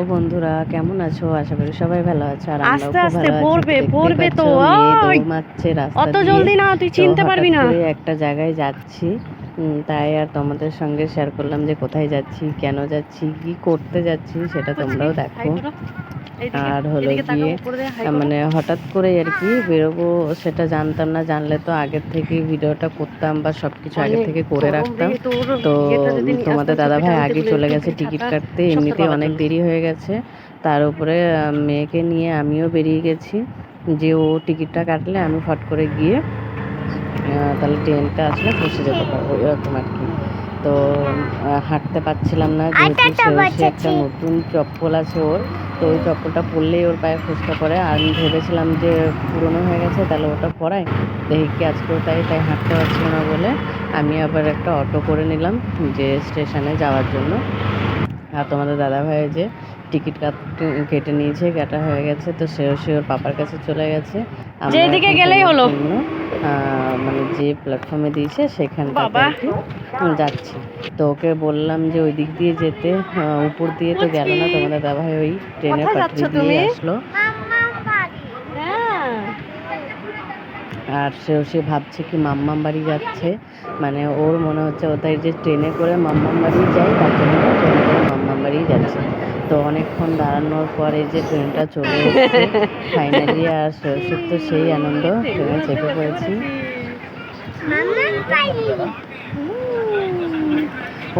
ও বন্ধুরা কেমন আছো? আশা করি সবাই ভালো আছো আর আস্তে আস্তে পড়বে, পড়বে তো, অত জলদি না তুই চিনতে পারবি না। একটা জায়গায় যাচ্ছি তাই আর তোমাদের সঙ্গে শেয়ার করলাম যে কোথায় যাচ্ছি কেন যাচ্ছি কি করতে যাচ্ছি সেটা তোমরাও দেখো। আর হলো গিয়ে মানে হঠাৎ করে আর কি বেরোবো সেটা জানতাম না জানলে তো আগের থেকে ভিডিওটা করতাম বা সব কিছু আগে থেকে করে রাখতাম। তো তোমাদের দাদা ভাই আগে চলে গেছে টিকিট কাটতে এমনিতে অনেক দেরি হয়ে গেছে। তার উপরে মেয়েকে নিয়ে আমিও বেরিয়ে গেছি যে ও টিকিটটা কাটলে আমি ফট করে গিয়ে তাহলে ট্রেনটা আসলে বসে যেতে পারব এরকম আর কি। তো হাঁটতে পারছিলাম না যেহেতু একটা নতুন চপ্পল আছে ওর তো ওই চপ্পলটা পরলেই ওর পায়ে ফুসকা পড়ে। আর আমি ভেবেছিলাম যে পুরনো হয়ে গেছে, তাহলে ওটা পরাই। দেখি কি আজকেও তাই তাই হাঁটতে পারছিল না বলে আমি আবার একটা অটো করে নিলাম যে স্টেশনে যাওয়ার জন্য। আর তোমাদের দাদাভাই যে টিকিট কাট কেটে নিয়েছে, কাটা হয়ে গেছে, তো সেও সে ওর পাপার কাছে চলে গেছে। যেদিকে গেলেই হলো। মানে যে প্ল্যাটফর্মে দিয়েছে বাবা। যাচ্ছি। তো ওকে বললাম যে ওই দিক দিয়ে যেতে উপর দিয়ে তো গেল না তোমাদের দাদা ভাই ওই ট্রেনের কোথায় দিয়ে আসলো। হ্যাঁ। আর সেও সে ভাবছে কি মাম্মাম বাড়ি যাচ্ছে। মানে ওর মনে হচ্ছে ওটাই যে ট্রেনে করে মাম্মাম বাড়ি যায় তার জন্য ও ট্রেনে করে মাম্মাম বাড়ি যাচ্ছে তো অনেকক্ষণ দাঁড়ানোর পরে যে ট্রেনটা চলে এসেছে ফাইনালি আর সেও তো সেই আনন্দ, ট্রেনে চেপে পড়েছি।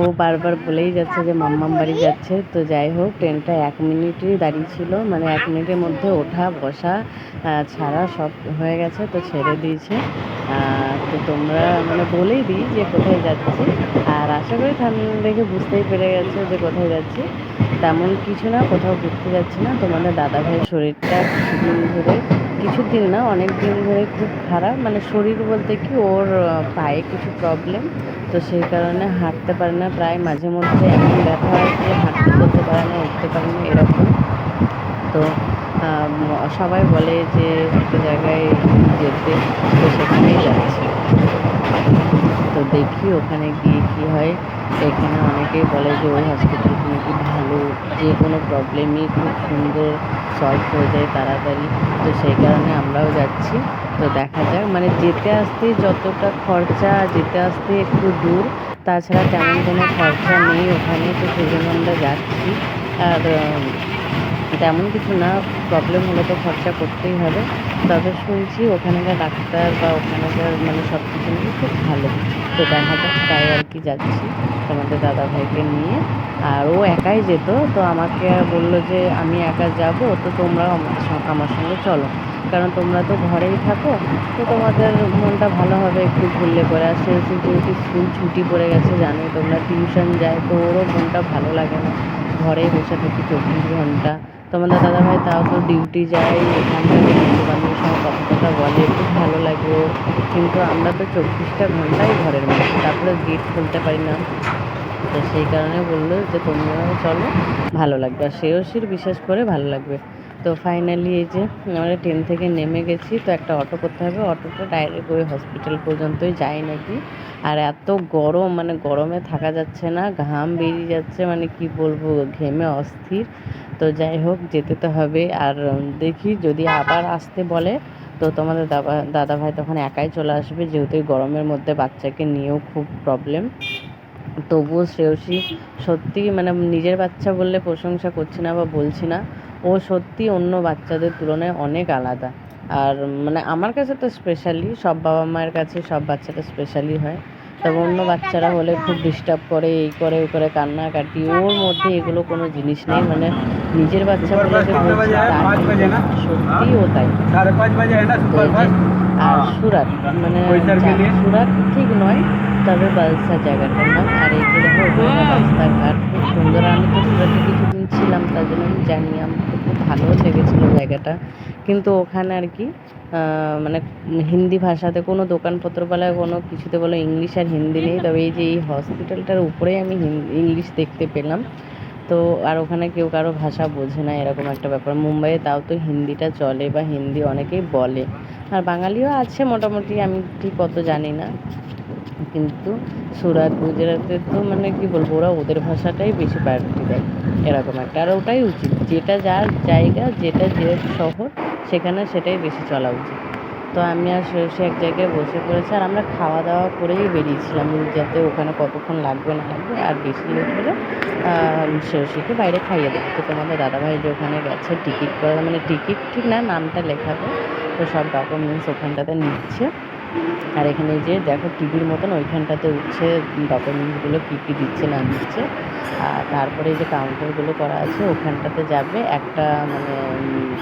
ও বারবার বলেই যাচ্ছে যে মাম্মাম বাড়ি যাচ্ছে, তো যাই হোক, ট্রেনটা এক মিনিটই দাঁড়িয়ে ছিল মানে এক মিনিটের মধ্যে ওঠা, বসা ছাড়া সব হয়ে গেছে, তো ছেড়ে দিয়েছে। তো তোমরা মানে বলেই দিই যে কোথায় যাচ্ছি, আর আশা করি দেখে বুঝতেই পেরে গেছো যে কোথায় যাচ্ছি। তেমন কিছু না, কোথাও ঘুরতে যাচ্ছি না। তোমাদের দাদা ভাইয়ের শরীরটা কিছুদিন ধরে, কিছুদিন না অনেক দিন ধরে খুব খারাপ। মানে শরীর বলতে কি, ওর পায়ে কিছু প্রবলেম তো সেই কারণে হাঁটতে পারে না। প্রায় মাঝে মধ্যে এমন ব্যথা হয় যে হাঁটতে চলতে পারে না, উঠতে পারে না, এরকম। তো সবাই বলে যে একটা জায়গায় যেতে, তো সেখানেই যাচ্ছে। তো দেখি ওখানে গিয়ে কি হয়। এখানে অনেকেই বলে যে, ওই হসপিটাল নাকি ভালো? যে কোনো প্রবলেমই খুব সুন্দর সলভ হয়ে যায় তাড়াতাড়ি। তো সেই কারণে আমরাও যাচ্ছি। তো দেখা যাক মানে যেতে আসতে যতটা খরচা, যেতে আসতে একটু দূর, তাছাড়া তেমন কোনো খরচা নেই ওখানে, তো সেই জন্য আমরা যাচ্ছি। আর তেমন কিছু না প্রবলেম হলে তো খরচা করতেই হবে। তবে শুনছি ওখানকার ডাক্তার বা ওখানকার মানে সব কিছু নিয়ে খুব ভালো। তো দেখা যাক, তাই আর কি যাচ্ছি তোমাদের দাদা ভাইকে নিয়ে। আর ও একাই যেত, তো আমাকে বলল যে, আমি একা যাব, তো তোমরাও আমার সঙ্গে আমার সঙ্গে চলো। কারণ তোমরা তো ঘরেই থাকো, তো তোমাদের মনটা ভালো হবে একটু ঘুরলে পরে। আর সে হচ্ছে যেহেতু স্কুল ছুটি পড়ে গেছে, জানোই তোমরা টিউশন যায়, তো ওরও মনটা ভালো লাগে না। ঘরেই বসে থাকি চব্বিশ ঘণ্টা। তোমাদের দাদা ভাই তাও তো ডিউটি যায় এখানকার বন্ধু বান্ধবের সঙ্গে কথা কথা বলে, খুব ভালো লাগে কিন্তু আমরা তো চব্বিশটা ঘন্টাই ঘরের মধ্যে, তারপরে গেট খুলতে পারি না। তো সেই কারণে বলল যে তোমরাও চলো, ভালো লাগবে। আর সেও সির বিশেষ করে ভালো লাগবে। তো ফাইনালি এই যে আমরা ট্রেন থেকে নেমে গেছি, তো একটা অটো করতে হবে। অটোটা ডাইরেক্ট ওই হসপিটাল পর্যন্তই যায় নাকি? আর এত গরম মানে গরমে থাকা যাচ্ছে না, ঘাম বেরিয়ে যাচ্ছে মানে কি বলব, ঘেমে অস্থির। তো যাই হোক, যেতে তো হবে। আর দেখি যদি আবার আসতে বলে, তো তোমাদের দাদা দাদা ভাই তখন একাই চলে আসবে, যেহেতু গরমের মধ্যে বাচ্চাকে নিয়েও খুব প্রবলেম তবুও শ্রেয়সী সত্যি মানে নিজের বাচ্চা বললে প্রশংসা করছি না বা বলছি না। ও সত্যি অন্য বাচ্চাদের তুলনায় অনেক আলাদা। আর মানে আমার কাছে তো স্পেশালি সব বাবা মায়ের কাছে সব বাচ্চাটা স্পেশালি হয়। তবে অন্য বাচ্চারা হলে খুব ডিস্টার্ব করে এই করে ওই করে কান্নাকাটি ওর মধ্যে এগুলো কোনো জিনিস নেই। মানে নিজের বাচ্চা বলে সত্যি ও তাই। আর সুরাত মানে সুরাত ঠিক নয় তবে বালসা জায়গাটার নাম। আর এই যে দেখো রাস্তাঘাট খুব সুন্দর। আমি তো সুরাটে কিছুদিন ছিলাম তার জন্য আমি জানি আমার তো খুব ভালো লেগেছিলো জায়গাটা। কিন্তু ওখানে আর কি মানে হিন্দি ভাষাতে কোনো দোকানপত্র বলা কোনো কিছুতে বলো ইংলিশ আর হিন্দি নেই। তবে এই যে এই হসপিটালটার উপরেই আমি ইংলিশ দেখতে পেলাম। তো আর ওখানে কেউ কারও ভাষা বোঝে না এরকম একটা ব্যাপার। মুম্বাইয়ে তাও তো হিন্দিটা চলে বা হিন্দি অনেকেই বলে। আর বাঙালিও আছে মোটামুটি আমি ঠিক অত জানি না। কিন্তু সুরাট গুজরাটে তো মানে কি বলব, ওরা ওদের ভাষাটাই বেশি প্রায়োরিটি দেয় এরকম একটা। আর ওটাই উচিত, যেটা যার জায়গা, যেটা যে শহর, সেখানে সেটাই বেশি চলা উচিত। তো আমি আর সে এক জায়গায় বসে পড়েছি আর আমরা খাওয়া দাওয়া করেই বেরিয়েছিলাম যাতে ওখানে কতক্ষণ লাগবে না লাগবে আর বেশি লেট হলে সরষিকে বাইরে খাইয়ে দেবো। তো তোমাদের দাদাভাই যে ওখানে গেছে, টিকিট করা মানে টিকিট ঠিক না, নামটা লেখাবে। তো সব ডকুমেন্টস ওখানটাতে নিচ্ছে। আর এখানে যে দেখো টিভির মতন ওইখানটাতে উঠছে ডকুমেন্টসগুলো কী কী দিচ্ছে না দিচ্ছে। আর তারপরে যে কাউন্টারগুলো করা আছে, ওখানটাতে যাবে, একটা মানে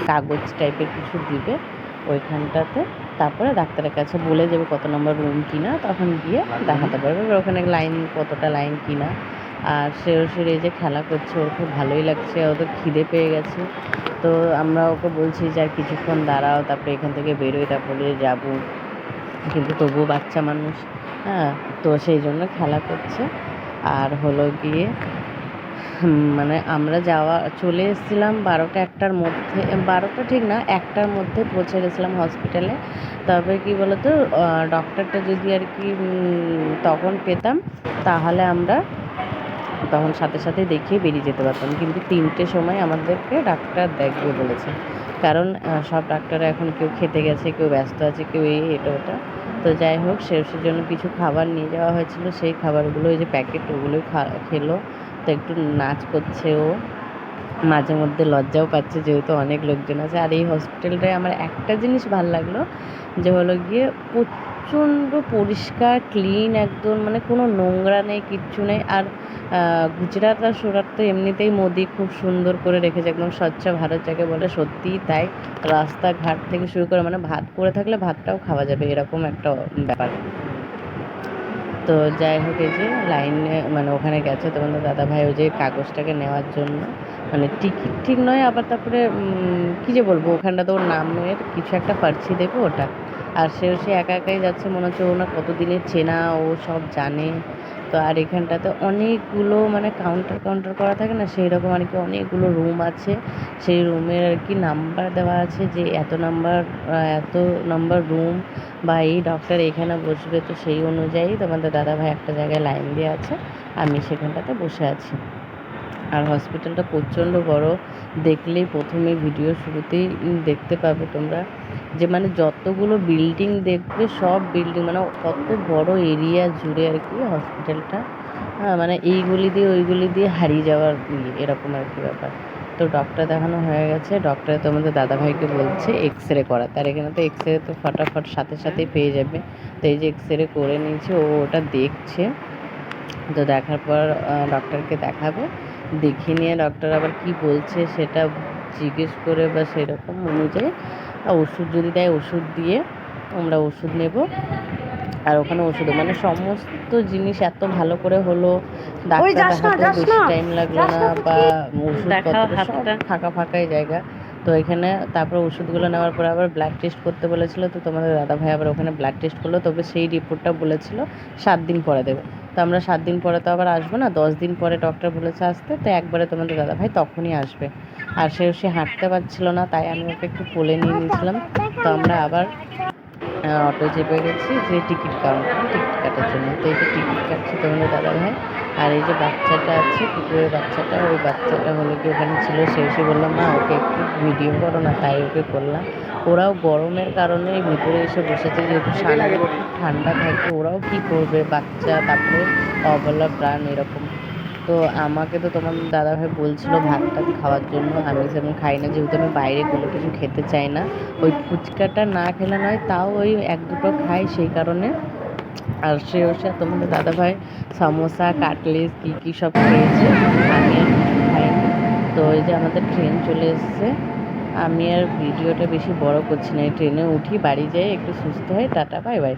কাগজ টাইপের কিছু দিবে ওইখানটাতে। তারপরে ডাক্তারের কাছে বলে যাবে কত নম্বর রুম কিনা, তখন গিয়ে দেখাতে পারবে ওখানে লাইন কতটা লাইন কিনা। আর সে এই যে খেলা করছে, ওর খুব ভালোই লাগছে, ও তো খিদে পেয়ে গেছে। তো আমরা ওকে বলছি যে আর কিছুক্ষণ দাঁড়াও, তারপরে এখান থেকে বেরোই, তারপরে যাব। কিন্তু তবুও বাচ্চা মানুষ হ্যাঁ? তো সেই জন্য খেলা করছে। আর হলো গিয়ে মানে আমরা যাওয়া, চলে এসেছিলাম বারোটা একটার মধ্যে বারোটা ঠিক না, একটার মধ্যে পৌঁছে গেছিলাম হসপিটালে তবে কি বলতো ডক্টরটা যদি আর কি তখন পেতাম, তাহলে আমরা তখন সাথে সাথে দেখিয়ে বেরিয়ে যেতে পারতাম। কিন্তু তিনটের সময় আমাদেরকে ডাক্তার দেখবে বলেছে। কারণ সব ডাক্তার এখন কেউ খেতে গেছে, কেউ ব্যস্ত আছে, কেউ এই, এটা, ওটা। তো যাই হোক শেষের জন্য কিছু খাবার নিয়ে যাওয়া হয়েছিল। সেই খাবারগুলো, ওই যে প্যাকেট, ওগুলোই খেলো। তো একটু নাচ করছে ও। মাঝে মধ্যে লজ্জাও পাচ্ছে, যেহেতু অনেক লোকজন আছে। আর এই হসপিটালটায় আমার একটা জিনিস ভালো লাগল, যে হলো গিয়ে প্রচণ্ড পরিষ্কার ক্লিন একদম মানে কোনো নোংরা নেই, কিচ্ছু নেই। আর গুজরাট আর সুরাট তো এমনিতেই মোদি খুব সুন্দর করে রেখেছে, একদম স্বচ্ছ ভারত যাকে বলে, সত্যিই তাই। রাস্তাঘাট থেকে শুরু করে মানে ভাত করে থাকলে ভাতটাও খাওয়া যাবে, এরকম একটা ব্যাপার। তো যাই হোক, এই যে লাইনে মানে ওখানে গেছে তোমাদের দাদা ভাই ওই যে কাগজটাকে নেওয়ার জন্য মানে টিকিট ঠিক নয়, আবার তারপরে কি যে বলব, ওখানটাতে ওর নামের কিছু একটা পার্চি দেবে ওটা। আর সেও সে একা একাই যাচ্ছে, মনে হচ্ছে ও না কতদিনের চেনা, ও সব জানে। তো আর এখানটাতে অনেকগুলো মানে কাউন্টার কাউন্টার করা থাকে না সেই রকম আর কি অনেকগুলো রুম আছে। সেই রুমের আর কি নাম্বার দেওয়া আছে যে এত নাম্বার এত নাম্বার রুম বা এই ডক্টর এখানে বসবে তো সেই অনুযায়ী তোমাদের দাদাভাই একটা জায়গায় লাইন দিয়ে আছে, আমি সেখানটাতে বসে আছি। আর হসপিটালটা প্রচণ্ড বড়। দেখলেই প্রথমে ভিডিও শুরুতেই দেখতে পাবে তোমরা যে মানে যতগুলো বিল্ডিং দেখবে সব বিল্ডিং মানে কত বড় এরিয়া জুড়ে আর কি হসপিটালটা হ্যাঁ মানে এই গলি দিয়ে ওই গলি দিয়ে হারিয়ে যাওয়ার ইয়ে, এরকম আর কি ব্যাপার। তো ডক্টর দেখানো হয়ে গেছে। ডক্টর তোমাদের দাদাভাইকে বলছে এক্স রে করাতে আর এখানে তো এক্স রে তো ফটাফট সাথে সাথেই পেয়ে যাবে। তো এই যে এক্স রে করে নিয়েছে ও ওটা দেখছে। তো দেখার পর ডক্টরকে দেখাবে। দেখিয়ে নিয়ে ডক্টর আবার কি বলছে সেটা জিজ্ঞেস করে বা সেরকম অনুযায়ী আর ওষুধ যদি দেয় ওষুধ দিয়ে আমরা ওষুধ নেব। আর ওখানে ওষুধ মানে সমস্ত জিনিস এত ভালো করে হলো ডাক্তার যাস বেশি। টাইম লাগল না বা ওষুধ ওষুধপত্র সব ফাঁকা ফাঁকাই জায়গা। তো এখানে তারপর ওষুধগুলো নেওয়ার পরে আবার ব্লাড টেস্ট করতে বলেছিল, তো তোমাদের দাদা ভাই আবার ওখানে ব্লাড টেস্ট করল, তবে সেই রিপোর্টটা বলেছিল, সাত দিন পরে দেবে। তো আমরা সাত দিন পরে তো আবার আসব না, দশ দিন পরে ডক্টর বলেছে আসতে, তো একবারে তোমাদের দাদা ভাই তখনই আসবে। আর সেও সে হাঁটতে পারছিল না, তাই আমি ওকে একটু কোলে নিয়ে নিয়েছিলাম। তো আমরা আবার অটো চেপে গেছি, যে টিকিট কাউন্টার টিকিট কাটার জন্য। তো এই যে টিকিট কাটছে তোমাদের দাদা ভাই আর এই যে বাচ্চাটা আছে কুকুরের বাচ্চাটা, ওই বাচ্চাটা হলো কি ওখানে ছিল, সে এসে বললাম মা, ওকে একটু ভিডিও করো না, তাই ওকে করলাম। ওরাও গরমের কারণে ভিতরে এসে বসেছে, যেহেতু খুব ঠান্ডা থাকে, ওরাও কী করবে? বাচ্চা, তারপরে অবলা প্রাণ, এরকম। তো আমাকে তো তোমার দাদাভাই বলছিল ভাত টাত খাওয়ার জন্য। আমি সেরকম খাই না, যেহেতু আমি বাইরে কোনো কিছু খেতে চাই না। ওই ফুচকাটা না খেলে নয়, তাও ওই এক দুটো খাই সেই কারণে। আর সে সে তোমাদের দাদাভাই সমোসা কাটলেস কী কী সব খেয়েছে, আমি খাইনি। তো ওই যে আমাদের ট্রেন চলে এসছে। আমি আর ভিডিওটা বেশি বড় করছি না, এই ট্রেনে উঠি, বাড়ি যাই, একটু সুস্থ হয়ে টাটা, বাই বাই।